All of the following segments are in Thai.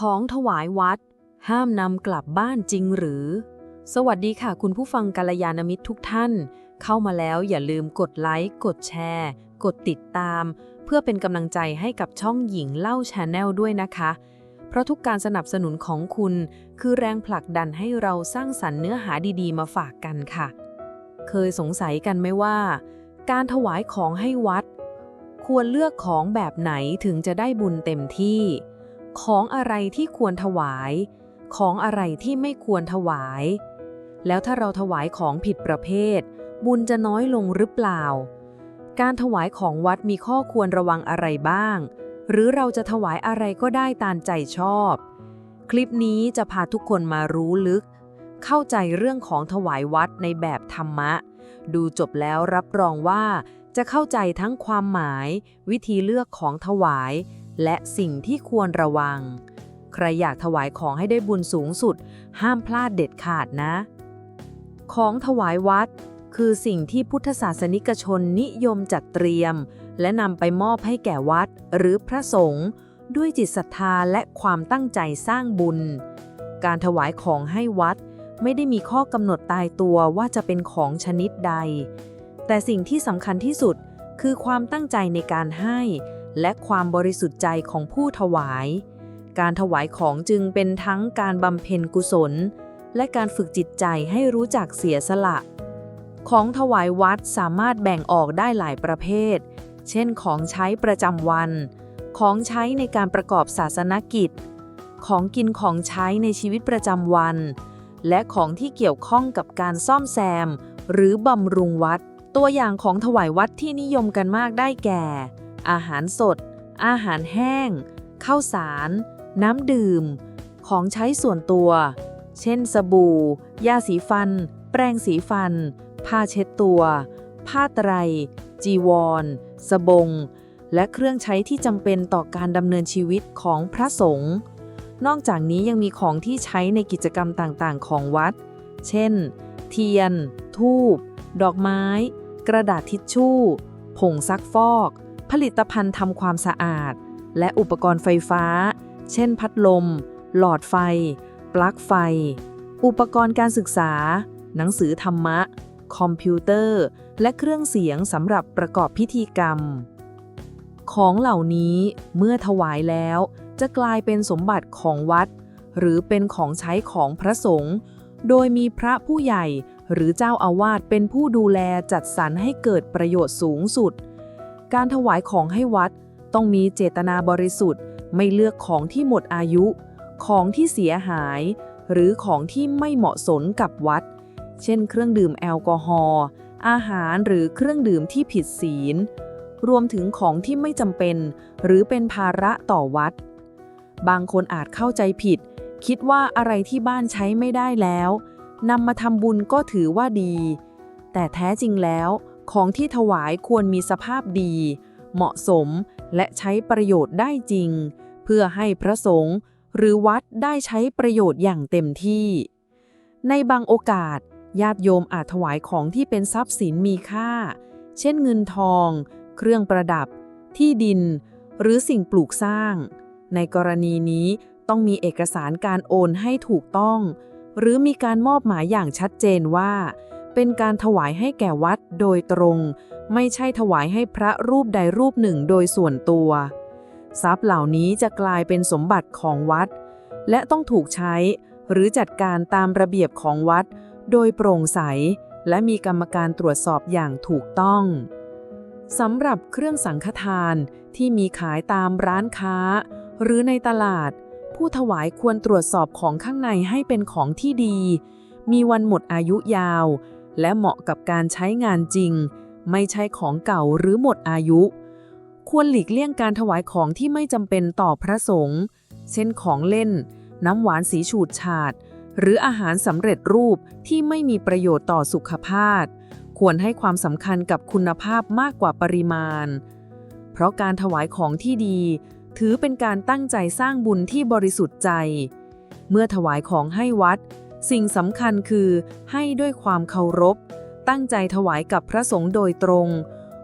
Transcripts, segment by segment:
ของถวายวัด ห้ามนำกลับบ้านจริงหรือ สวัสดีค่ะคุณผู้ฟังกัลยาณมิตรทุกท่าน เข้ามาแล้วอย่าลืมกดไลค์ กดแชร์ กดติดตาม เพื่อเป็นกำลังใจให้กับช่องหญิงเล่าชาแนลด้วยนะคะ เพราะทุกการสนับสนุนของคุณ คือแรงผลักดันให้เราสร้างสรรค์เนื้อหาดีๆ มาฝากกันค่ะ เคยสงสัยกันไหมว่า การถวายของให้วัด ควรเลือกของแบบไหนถึงจะได้บุญเต็มที่ ของอะไรที่ควรถวาย ของอะไรที่ไม่ควรถวาย แล้วถ้าเราถวายของผิดประเภท บุญจะน้อยลงหรือเปล่า การถวายของวัดมีข้อควรระวังอะไรบ้าง หรือเราจะถวายอะไรก็ได้ตามใจชอบ คลิปนี้จะพาทุกคนมารู้ลึก เข้าใจเรื่องของถวายวัดในแบบธรรมะ ดูจบแล้วรับรองว่าจะเข้าใจทั้งความหมาย วิธีเลือกของถวาย และสิ่งที่ควรระวัง ใครอยากถวายของให้ได้บุญสูงสุด ห้ามพลาดเด็ดขาดนะ ของถวายวัด คือสิ่งที่พุทธศาสนิกชนนิยมจัดเตรียม และนำไปมอบให้แก่วัดหรือพระสงฆ์ด้วยจิตศรัทธาและความตั้งใจสร้างบุญ การถวายของให้วัดไม่ได้มีข้อกำหนดตายตัวว่าจะเป็นของชนิดใด แต่สิ่งที่สำคัญที่สุดคือความตั้งใจในการให้ และความบริสุทธิ์ใจของผู้ถวาย การถวายของจึงเป็นทั้งการบำเพ็ญกุศล และการฝึกจิตใจให้รู้จักเสียสละ ของถวายวัดสามารถแบ่งออกได้หลายประเภท เช่นของใช้ประจำวัน ของใช้ในการประกอบศาสนกิจ ของกินของใช้ในชีวิตประจำวัน และของที่เกี่ยวข้องกับการซ่อมแซม หรือบำรุงวัด ตัวอย่างของถวายวัดที่นิยมกันมากได้แก่ อาหารสด อาหารแห้ง ข้าวสาร น้ำดื่ม ของใช้ส่วนตัว เช่นสบู่ ยาสีฟัน แปรงสีฟัน ผ้าเช็ดตัว ผ้าไตร จีวร สบง และเครื่องใช้ที่จำเป็นต่อการดำเนินชีวิตของพระสงฆ์นอกจากนี้ยังมีของที่ใช้ในกิจกรรมต่างๆ ของวัด เช่น เทียน ทูบ ดอกไม้ กระดาษทิชชู่ ผงซักฟอก ผลิตภัณฑ์ทำความสะอาด และอุปกรณ์ไฟฟ้า เช่น พัดลม หลอดไฟ ปลั๊กไฟ อุปกรณ์การศึกษา หนังสือธรรมะ คอมพิวเตอร์ และเครื่องเสียงสำหรับประกอบพิธีกรรม ของเหล่านี้เมื่อถวายแล้วจะกลายเป็นสมบัติของวัด หรือเป็นของใช้ของพระสงฆ์โดยมีพระผู้ใหญ่หรือเจ้าอาวาสเป็นผู้ดูแลจัดสรรให้เกิดประโยชน์สูงสุด การถวายของให้วัด ต้องมีเจตนาบริสุทธิ์ ไม่เลือกของที่หมดอายุ ของที่เสียหาย หรือของที่ไม่เหมาะสมกับวัด เช่น เครื่องดื่มแอลกอฮอล์อาหารหรือเครื่องดื่มที่ผิดศีล รวมถึงของที่ไม่จำเป็น หรือเป็นภาระต่อวัด บางคนอาจเข้าใจผิด คิดว่าอะไรที่บ้านใช้ไม่ได้แล้วนำมาทำบุญก็ถือว่าดี แต่แท้จริงแล้ว ของที่ถวายควรมีสภาพดี เหมาะสมและใช้ประโยชน์ได้จริง เพื่อให้พระสงฆ์หรือวัดได้ใช้ประโยชน์อย่างเต็มที่ ในบางโอกาส ญาติโยมอาจถวายของที่เป็นทรัพย์สินมีค่า เช่นเงินทอง เครื่องประดับ ที่ดิน หรือสิ่งปลูกสร้าง ในกรณีนี้ต้องมีเอกสารการโอนให้ถูกต้อง หรือมีการมอบหมายอย่างชัดเจนว่า เป็นการถวายให้แก่วัดโดยตรง ไม่ใช่ถวายให้พระรูปใดรูปหนึ่งโดยส่วนตัว ทรัพย์เหล่านี้จะกลายเป็นสมบัติของวัด และต้องถูกใช้ หรือจัดการตามระเบียบของวัด โดยโปร่งใส และมีกรรมการตรวจสอบอย่างถูกต้องสำหรับเครื่องสังฆทานที่มีขายตามร้านค้า หรือในตลาด ผู้ถวายควรตรวจสอบของข้างในให้เป็นของที่ดี มีวันหมดอายุยาว และเหมาะกับการใช้งานจริง ไม่ใช่ของเก่าหรือหมดอายุ ควรหลีกเลี่ยงการถวายของที่ไม่จำเป็นต่อพระสงฆ์เช่นของเล่น น้ำหวานสีฉูดฉาด หรืออาหารสำเร็จรูปที่ไม่มีประโยชน์ต่อสุขภาพ ควรให้ความสำคัญกับคุณภาพมากกว่าปริมาณ เพราะการถวายของที่ดี ถือเป็นการตั้งใจสร้างบุญที่บริสุทธิ์ใจ เมื่อถวายของให้วัด สิ่งสำคัญคือให้ด้วยความเคารพ ตั้งใจถวายกับพระสงฆ์โดยตรง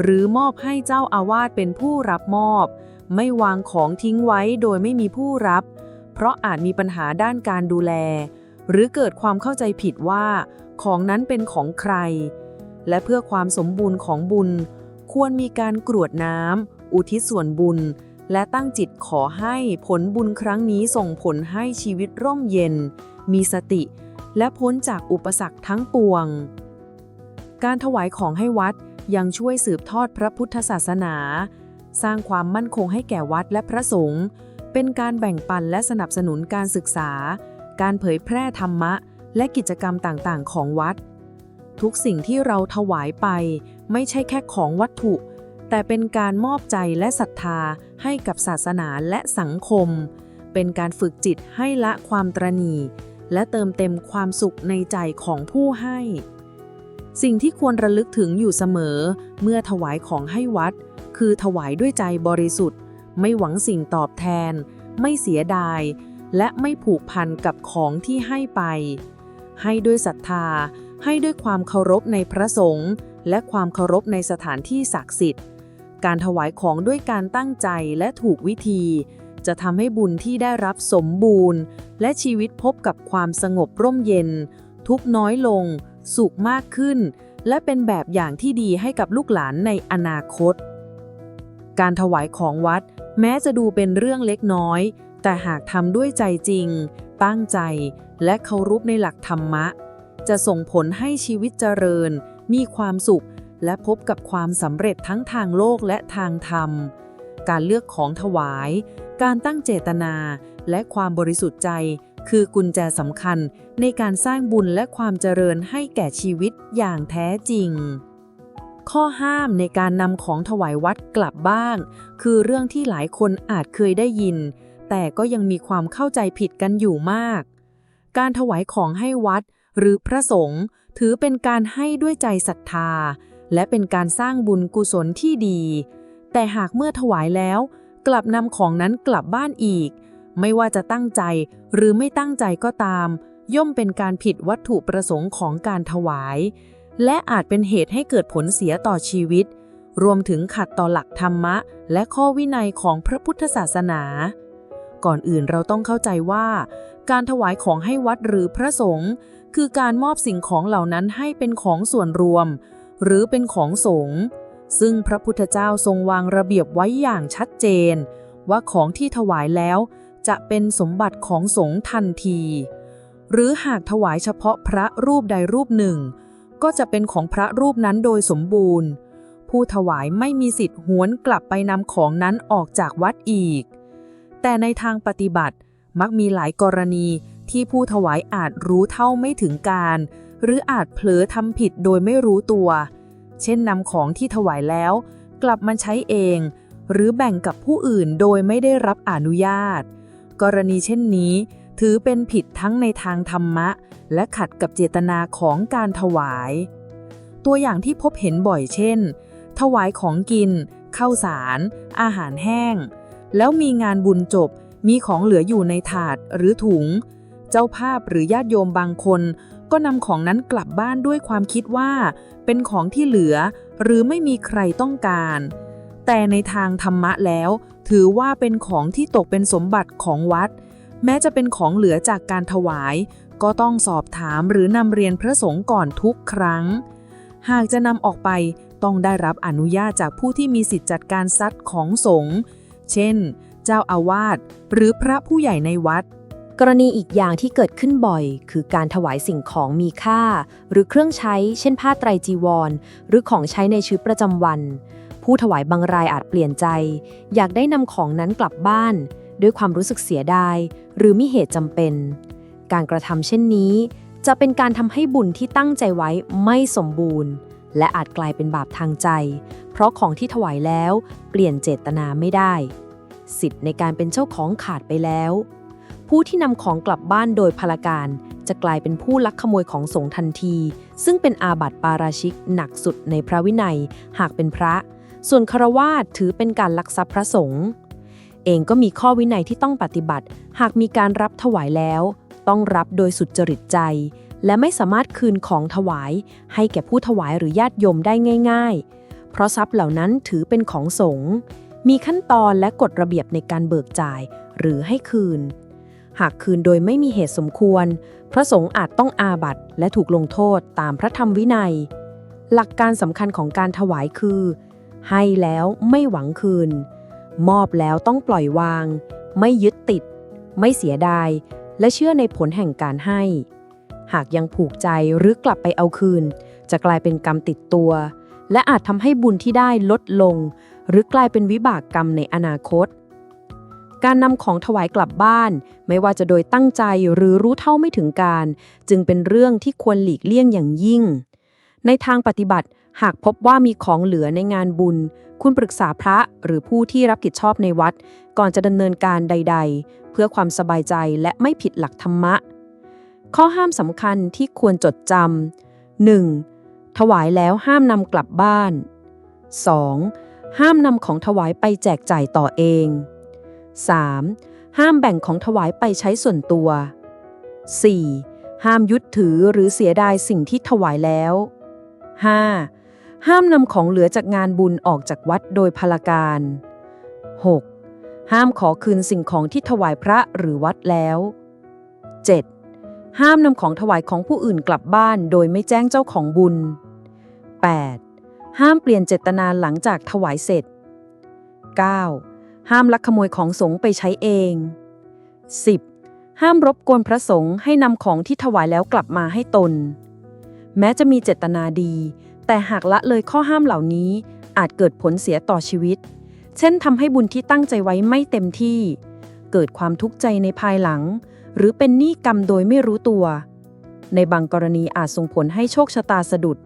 หรือมอบให้เจ้าอาวาสเป็นผู้รับมอบ ไม่วางของทิ้งไว้โดยไม่มีผู้รับ เพราะอาจมีปัญหาด้านการดูแล หรือเกิดความเข้าใจผิดว่า ของนั้นเป็นของใคร และเพื่อความสมบูรณ์ของบุญ ควรมีการกรวดน้ำอุทิศส่วนบุญ และตั้งจิตขอให้ผลบุญครั้งนี้ส่งผลให้ชีวิตร่มเย็น มีสติ และพ้นจากอุปสรรคทั้งปวง การถวายของให้วัดยังช่วยสืบทอดพระพุทธศาสนา สร้างความมั่นคงให้แก่วัดและพระสงฆ์เป็นการแบ่งปันและสนับสนุนการศึกษา การเผยแพร่ธรรมะ และกิจกรรมต่างๆ ของวัด ทุกสิ่งที่เราถวายไป ไม่ใช่แค่ของวัตถุ แต่เป็นการมอบใจและศรัทธาให้กับศาสนาและสังคม เป็นการฝึกจิตให้ละความตรณี และเติมเต็มความสุขในใจของผู้ให้ สิ่งที่ควรระลึกถึงอยู่เสมอ เมื่อถวายของให้วัด คือถวายด้วยใจบริสุทธิ์ ไม่หวังสิ่งตอบแทน ไม่เสียดาย และไม่ผูกพันกับของที่ให้ไป ให้ด้วยศรัทธา ให้ด้วยความเคารพในพระสงฆ์และความเคารพในสถานที่ศักดิ์สิทธิ์ การถวายของด้วยการตั้งใจและถูกวิธี จะทำให้บุญที่ได้รับสมบูรณ์ และชีวิตพบกับความสงบร่มเย็น ทุกน้อยลง สุขมากขึ้น และเป็นแบบอย่างที่ดีให้กับลูกหลานในอนาคต การถวายของวัด แม้จะดูเป็นเรื่องเล็กน้อย แต่หากทำด้วยใจจริง ตั้งใจ และเคารพในหลักธรรมะ จะส่งผลให้ชีวิตเจริญ มีความสุข และพบกับความสำเร็จทั้งทางโลกและทางธรรมการเลือกของถวาย การตั้งเจตนาและความบริสุทธิ์ใจ คือกุญแจสำคัญในการสร้างบุญและความเจริญให้แก่ชีวิตอย่างแท้จริง ข้อห้ามในการนำของถวายวัดกลับบ้าง คือเรื่องที่หลายคนอาจเคยได้ยิน แต่ก็ยังมีความเข้าใจผิดกันอยู่มาก การถวายของให้วัดหรือพระสงฆ์ถือเป็นการให้ด้วยใจศรัทธา และเป็นการสร้างบุญกุศลที่ดี แต่หากเมื่อถวายแล้ว กลับนำของนั้นกลับบ้านอีก ไม่ว่าจะตั้งใจหรือไม่ตั้งใจก็ตาม ย่อมเป็นการผิดวัตถุประสงค์ของการถวาย และอาจเป็นเหตุให้เกิดผลเสียต่อชีวิต รวมถึงขัดต่อหลักธรรมะ และข้อวินัยของพระพุทธศาสนา ก่อนอื่นเราต้องเข้าใจว่า การถวายของให้วัดหรือพระสงฆ์คือการมอบสิ่งของเหล่านั้นให้เป็นของส่วนรวม หรือเป็นของสงฆ์ ซึ่งพระพุทธเจ้าทรงวางระเบียบไว้อย่างชัดเจน ว่าของที่ถวายแล้วจะเป็นสมบัติของสงฆ์ทันที หรือหากถวายเฉพาะพระรูปใดรูปหนึ่ง ก็จะเป็นของพระรูปนั้นโดยสมบูรณ์ ผู้ถวายไม่มีสิทธิ์หวนกลับไปนำของนั้นออกจากวัดอีก แต่ในทางปฏิบัติมักมีหลายกรณีที่ผู้ถวายอาจรู้เท่าไม่ถึงการ หรืออาจเผลอทำผิดโดยไม่รู้ตัว เช่นนำของที่ถวายแล้ว กลับมาใช้เอง หรือแบ่งกับผู้อื่นโดยไม่ได้รับอนุญาต กรณีเช่นนี้ ถือเป็นผิดทั้งในทางธรรมะ และขัดกับเจตนาของการถวาย ตัวอย่างที่พบเห็นบ่อยเช่น ถวายของกินข้าวสาร อาหารแห้ง แล้วมีงานบุญจบมีของเหลืออยู่ในถาดหรือถุง เจ้าภาพหรือญาติโยมบางคน ก็นำของนั้นกลับบ้านด้วยความคิดว่า เป็นของที่เหลือ หรือไม่มีใครต้องการ แต่ในทางธรรมะแล้ว ถือว่าเป็นของที่ตกเป็นสมบัติของวัด แม้จะเป็นของเหลือจากการถวาย ก็ต้องสอบถามหรือนำเรียนพระสงฆ์ก่อนทุกครั้ง หากจะนำออกไปต้องได้รับอนุญาตจากผู้ที่มีสิทธิจัดการทรัพย์ของสงฆ์เช่น เจ้าอาวาสหรือพระผู้ใหญ่ในวัด กรณีอีกอย่างที่เกิดขึ้นบ่อย คือการถวายสิ่งของมีค่า หรือเครื่องใช้ เช่นผ้าไตรจีวร หรือของใช้ในชีวิตประจำวัน ผู้ถวายบางรายอาจเปลี่ยนใจ อยากได้นำของนั้นกลับบ้าน ด้วยความรู้สึกเสียดาย หรือมีเหตุจำเป็น การกระทำเช่นนี้ จะเป็นการทำให้บุญที่ตั้งใจไว้ไม่สมบูรณ์ และอาจกลายเป็นบาปทางใจ เพราะของที่ถวายแล้ว เปลี่ยนเจตนาไม่ได้ สิทธิ์ในการเป็นเจ้าของขาดไปแล้ว ผู้ที่นำของกลับบ้านโดยพลการ จะกลายเป็นผู้ลักขโมยของสงฆ์ทันที ซึ่งเป็นอาบัติปาราชิกหนักสุดในพระวินัย หากเป็นพระ ส่วนคารวาสถือเป็นการลักทรัพย์พระสงฆ์เองก็มีข้อวินัยที่ต้องปฏิบัติ หากมีการรับถวายแล้ว ต้องรับโดยสุจริตใจ และไม่สามารถคืนของถวาย ให้แก่ผู้ถวายหรือญาติโยมได้ง่าย ๆ เพราะทรัพย์เหล่านั้นถือเป็นของสงฆ์มีขั้นตอนและกฎระเบียบในการเบิกจ่าย หรือให้คืน หากคืนโดยไม่มีเหตุสมควร พระสงฆ์อาจต้องอาบัติและถูกลงโทษตามพระธรรมวินัย หลักการสำคัญของการถวายคือ ให้แล้วไม่หวังคืน มอบแล้วต้องปล่อยวาง ไม่ยึดติด ไม่เสียดาย และเชื่อในผลแห่งการให้ หากยังผูกใจหรือกลับไปเอาคืน จะกลายเป็นกรรมติดตัว และอาจทำให้บุญที่ได้ลดลง หรือกลายเป็นวิบากกรรมในอนาคต การนำของถวายกลับบ้าน ไม่ว่าจะโดยตั้งใจหรือรู้เท่าไม่ถึงการ จึงเป็นเรื่องที่ควรหลีกเลี่ยงอย่างยิ่ง ในทางปฏิบัติหากพบว่ามีของเหลือในงานบุญ คุณปรึกษาพระหรือผู้ที่รับผิดชอบในวัด ก่อนจะดำเนินการใด ๆ เพื่อความสบายใจและไม่ผิดหลักธรรมะ ข้อห้ามสำคัญที่ควรจดจำ 1. ถวายแล้วห้ามนำกลับบ้าน 2. ห้ามนำของถวายไปแจกจ่ายต่อเอง 3. ห้ามแบ่งของถวายไปใช้ส่วนตัว 4. ห้ามยึดถือหรือเสียดายสิ่งที่ถวายแล้ว 5. ห้ามนำของเหลือจากงานบุญออกจากวัดโดยพลการ 6. ห้ามขอคืนสิ่งของที่ถวายพระหรือวัดแล้ว 7. ห้ามนำของถวายของผู้อื่นกลับบ้านโดยไม่แจ้งเจ้าของบุญ 8. ห้ามเปลี่ยนเจตนาหลังจากถวายเสร็จ 9. ห้ามลักขโมยของสงฆ์ไปใช้เอง 10. ห้ามรบกวนพระสงฆ์ให้นำของที่ถวายแล้วกลับมาให้ตน แม้จะมีเจตนาดี แต่หากละเลยข้อห้ามเหล่านี้อาจเกิดผลเสียต่อชีวิต เช่นทำให้บุญที่ตั้งใจไว้ไม่เต็มที่ เกิดความทุกข์ใจในภายหลัง หรือเป็นหนี้กรรมโดยไม่รู้ตัว ในบางกรณีอาจส่งผลให้โชคชะตาสะดุด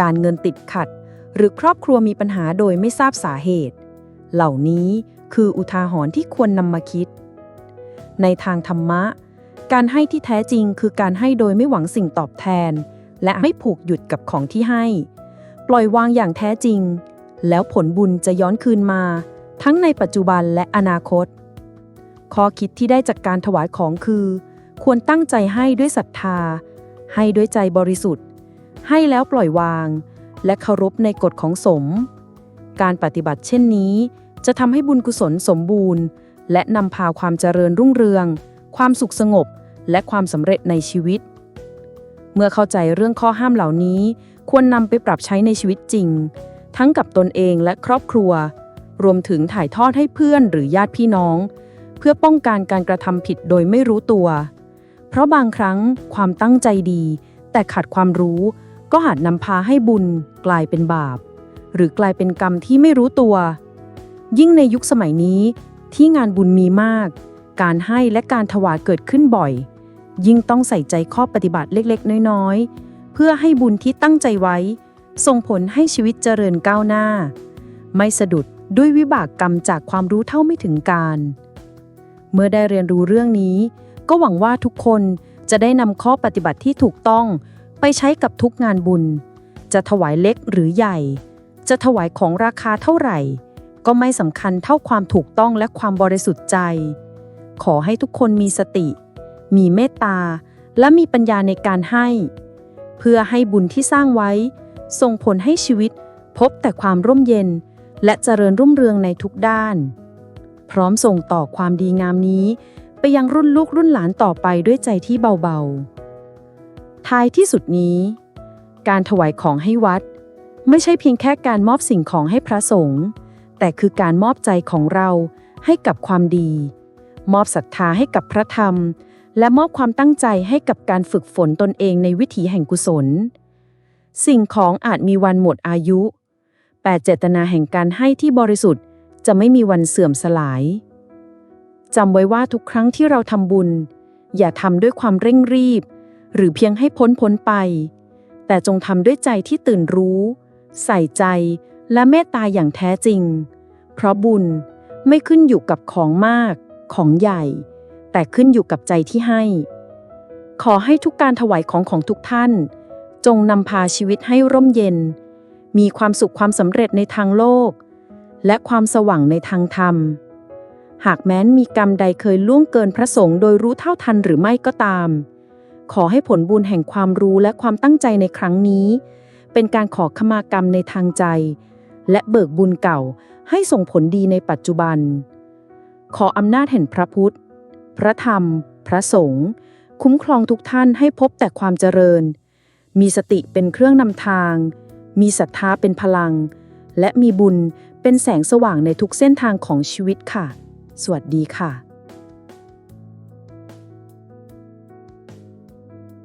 การเงินติดขัด หรือครอบครัวมีปัญหาโดยไม่ทราบสาเหตุ เหล่านี้ คืออุทาหรณ์ที่ควรนำมาคิด ในทางธรรมะ การให้ที่แท้จริงคือการให้โดยไม่หวังสิ่งตอบแทน และไม่ผูกหยุดกับของที่ให้ ปล่อยวางอย่างแท้จริง แล้วผลบุญจะย้อนคืนมา ทั้งในปัจจุบันและอนาคต ข้อคิดที่ได้จากการถวายของคือ ควรตั้งใจให้ด้วยศรัทธา ให้ด้วยใจบริสุทธิ์ ให้แล้วปล่อยวาง และเคารพในกฎของสม การปฏิบัติเช่นนี้ จะทำให้บุญกุศลสมบูรณ์ และนำพาความเจริญรุ่งเรือง ความสุขสงบ และความสำเร็จในชีวิต เมื่อเข้าใจเรื่องข้อห้ามเหล่านี้ ควรนำไปปรับใช้ในชีวิตจริง ทั้งกับตนเองและครอบครัว รวมถึงถ่ายทอดให้เพื่อนหรือญาติพี่น้อง เพื่อป้องกันการกระทำผิดโดยไม่รู้ตัว เพราะบางครั้งความตั้งใจดี แต่ขาดความรู้ ก็อาจนำพาให้บุญกลายเป็นบาป หรือกลายเป็นกรรมที่ไม่รู้ตัว ยิ่งในยุคสมัยนี้ ที่งานบุญมีมาก การให้และการถวายเกิดขึ้นบ่อย ยิ่งต้องใส่ใจข้อปฏิบัติเล็กๆ น้อยๆ เพื่อให้บุญที่ตั้งใจไว้ ส่งผลให้ชีวิตเจริญก้าวหน้า ไม่สะดุดด้วยวิบากกรรมจากความรู้เท่าไม่ถึงการ เมื่อได้เรียนรู้เรื่องนี้ ก็หวังว่าทุกคนจะได้นำข้อปฏิบัติที่ถูกต้อง ไปใช้กับทุกงานบุญ จะถวายเล็กหรือใหญ่ จะถวายของราคาเท่าไหร่ ก็ไม่สำคัญเท่าความถูกต้องและความบริสุทธิ์ใจ ขอให้ทุกคนมีสติ มีเมตตา และมีปัญญาในการให้ เพื่อให้บุญที่สร้างไว้ ส่งผลให้ชีวิตพบแต่ความร่มเย็น และเจริญรุ่งเรืองในทุกด้าน พร้อมส่งต่อความดีงามนี้ ไปยังรุ่นลูกรุ่นหลานต่อไปด้วยใจที่เบาๆ ท้ายที่สุดนี้ การถวายของให้วัด ไม่ใช่เพียงแค่การมอบสิ่งของให้พระสงฆ์ แต่คือการมอบใจของเราให้กับความดี มอบศรัทธาให้กับพระธรรม และมอบความตั้งใจให้กับการฝึกฝนตนเองในวิถีแห่งกุศล สิ่งของอาจมีวันหมดอายุ แต่เจตนาแห่งการให้ที่บริสุทธิ์จะไม่มีวันเสื่อมสลายจำไว้ว่าทุกครั้งที่เราทำบุญ อย่าทำด้วยความเร่งรีบ หรือเพียงให้พ้นพ้นไป แต่จงทำด้วยใจที่ตื่นรู้ ใส่ใจ และเมตตาอย่างแท้จริง เพราะบุญไม่ขึ้นอยู่กับของมาก ของใหญ่ แต่ขึ้นอยู่กับใจที่ให้ ขอให้ทุกการถวายของของทุกท่าน จงนำพาชีวิตให้ร่มเย็น มีความสุขความสำเร็จในทางโลก และความสว่างในทางธรรม หากแม้นมีกรรมใดเคยล่วงเกินพระสงฆ์โดยรู้เท่าทันหรือไม่ก็ตาม ขอให้ผลบุญแห่งความรู้และความตั้งใจในครั้งนี้เป็นการขอขมากรรมในทางใจ และเบิกบุญเก่าให้ส่งผลดีในปัจจุบัน ขออำนาจแห่งพระพุทธ พระธรรม พระสงฆ์คุ้มครองทุกท่านให้พบแต่ความเจริญ มีสติเป็นเครื่องนำทาง มีศรัทธาเป็นพลัง และมีบุญเป็นแสงสว่างในทุกเส้นทางของชีวิตค่ะ สวัสดีค่ะ